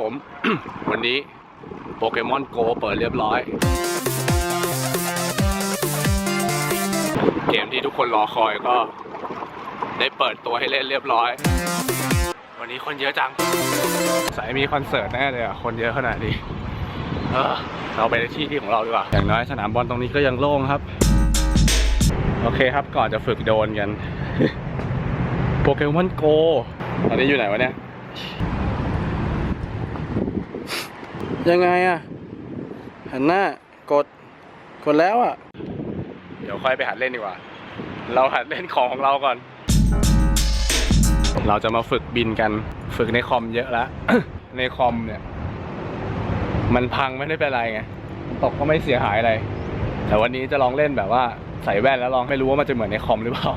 ผม วันนี้โปเกมอนโกเปิดเรียบร้อย เกมที่ทุกคนรอคอยก็ได้เปิดตัวให้เล่นเรียบร้อย วันนี้คนเยอะจัง สายมีคอนเสิร์ตแน่เลยอะ คนเยอะขนาดนี้เออเราไปในที่ที่ของเราดีกว่า อย่างน้อยสนามบอลตรงนี้ก็ยังโล่งครับ โอเคครับก่อนจะฝึกโดนกัน โปเกมอนโกตอนนี้อยู่ไหนวะเนี่ย ยังไงอะหันหน้ากดกดแล้วอะเดี๋ยวค่อยไปหัดเล่นดีกว่า เราหัดเล่นของของเราก่อน เราจะมาฝึกบินกันฝึกในคอมเยอะแล้ว ในคอมเนี่ย มันพังไม่ได้เป็นไรไงตกก็ไม่เสียหายอะไร แต่วันนี้จะลองเล่นแบบว่าใส่แว่นแล้วลองไม่รู้ว่ามันจะเหมือนในคอมหรือเปล่า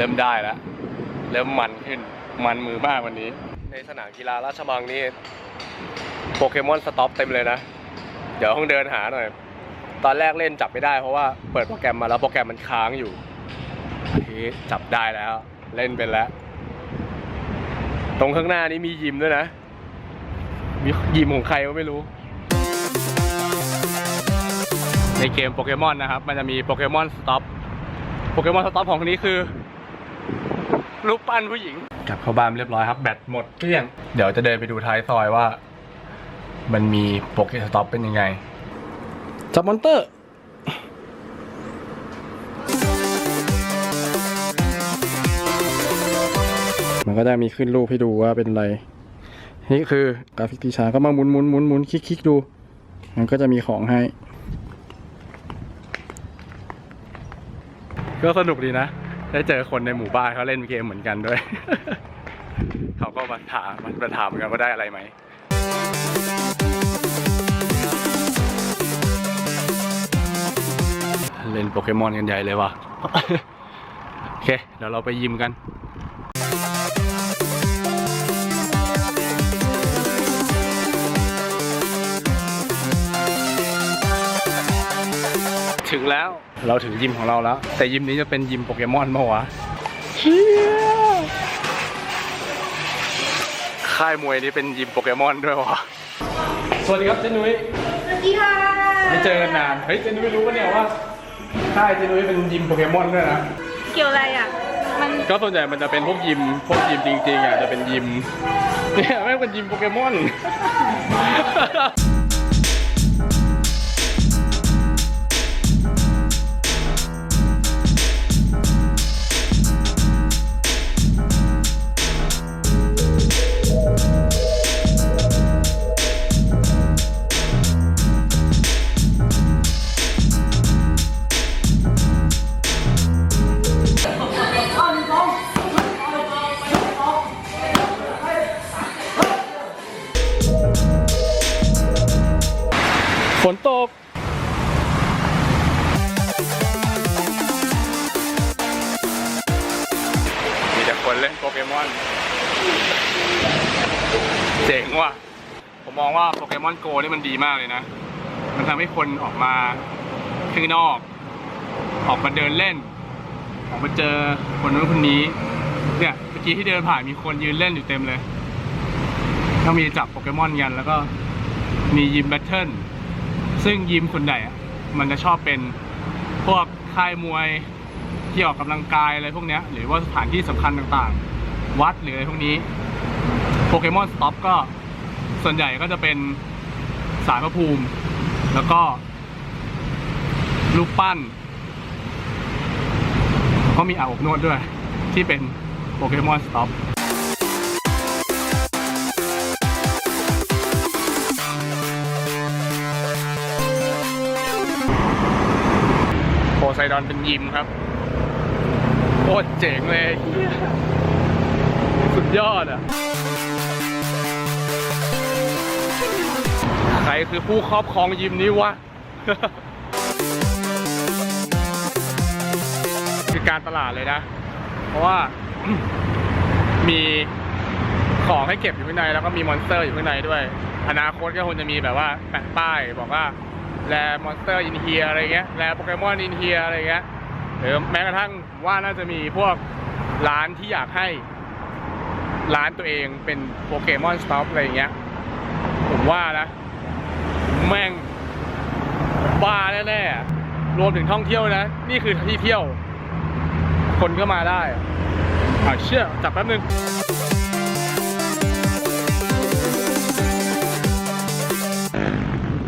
เริ่มได้แล้ว เริ่มมันขึ้น มันมือมากวันนี้ ในสนามกีฬาราชมังนี่โปเกมอนสต็อปเต็มเลยนะ เดี๋ยวต้องเดินหาหน่อย ตอนแรกเล่นจับไม่ได้เพราะว่าเปิดโปรแกรมมาแล้วโปรแกรมมันค้างอยู่ทีนี้จับได้แล้ว เล่นเป็นแล้ว ตรงข้างหน้านี้มียิมด้วยนะ มียิมของใครก็ไม่รู้ ในเกมโปเกมอนนะครับ มันจะมีโปเกมอนสต็อปโปเกมอนสต็อปของคนนี้คือ รูปปั้นผู้หญิง กลับเข้าบ้านเรียบร้อยครับ แบตหมดเกลี้ยง เดี๋ยวจะเดินไปดูท้ายซอยว่า มันมีโปเกสต็อปเป็นยังไง จับมอนเตอร์มันก็จะมีขึ้นรูปให้ดูว่าเป็นอะไร นี่คือกราฟิกที่ช้าก็มาหมุนหมุนหมุนหมุนคลิกคลิกดู มันก็จะมีของให้ ก็สนุกดีนะ ได้เจอคนในหมู่บ้านเขาเล่นเกมเหมือนกันด้วย เขาก็มาถามมาถามเหมือนกันว่าได้อะไรไหมเล่นโปเกมอนกันใหญ่เลยว่ะ โอเค เดี๋ยวเราไปยิมกัน ถึงแล้ว เราถึงยิมของเราแล้ว แต่ยิมนี้จะเป็นยิมโปเกมอนมาวะเชี่ยค่ายมวยนี้เป็นยิมโปเกมอนด้วยวะสวัสดีครับเจนุ้ยสวัสดีค่ะไม่เจอกันนาน เฮ้ยเจนุ้ยรู้ปะเนี่ยว่าค่ายเจนุ้ยเป็นยิมโปเกมอนด้วยนะ เกี่ยวอะไรอะ มันก็ส่วนใหญ่มันจะเป็นพวกยิม พวกยิมจริงๆอะจะเป็นยิม เนี่ยไม่งเป็นยิมโปเกมอน เล่นโปเกมอน เจ๋งว่ะ ผมมองว่าโปเกมอนโกนี่มันดีมากเลยนะ มันทำให้คนออกมาข้างนอก ออกมาเดินเล่น ออกมาเจอคนนู้นคนนี้ เนี่ยเมื่อกี้ที่เดินผ่านมีคนยืนเล่นอยู่เต็มเลยก็มีจับโปเกมอนกันแล้วก็มียิมแบทเทิลซึ่งยิมส่วนใหญ่ะมันจะชอบเป็นพวกค่ายมวย ที่ออกกำลังกายอะไรพวกนี้หรือว่าสถานที่สำคัญต่างๆ วัดหรืออะไรพวกนี้โปเกมอนสต็อปก็ส่วนใหญ่ก็จะเป็นสารพระภูมิ แล้วก็รูปปั้น ก็มีอาบอบนวดด้วย ที่เป็นโปเกมอนสต็อปโพไซดอนเป็นยิมครับ คตรเจ๋งเลย สุดยอดอะ ใครคือผู้ครอบครองยิมนี้วะ คือการตลาดเลยนะ เพราะว่ามีของให้เก็บอยู่ข้างในแล้วก็มีมอนสเตอร์อยู่ข้างในด้วย อนาคตก็คงจะมีแบบว่าแปะป้ายบอกว่าแลมอนสเตอร์อินเฮียอะไรเงี้ยแลโปเกมอนอินเฮียอะไรเงี้ย หรือแม้กระทั่งว่าน่าจะมีพวกร้านที่อยากให้ร้านตัวเองเป็นโปเกมอนสต็อปอะไรอย่างเงี้ย ผมว่านะ แม่งบ้าแน่ๆ รวมถึงท่องเที่ยวนะ นี่คือที่เที่ยว คนก็มาได้อ่าเชื่อจับแป๊บนึง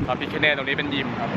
ตอนพิคเน่ตรงนี้เป็นยิมครับ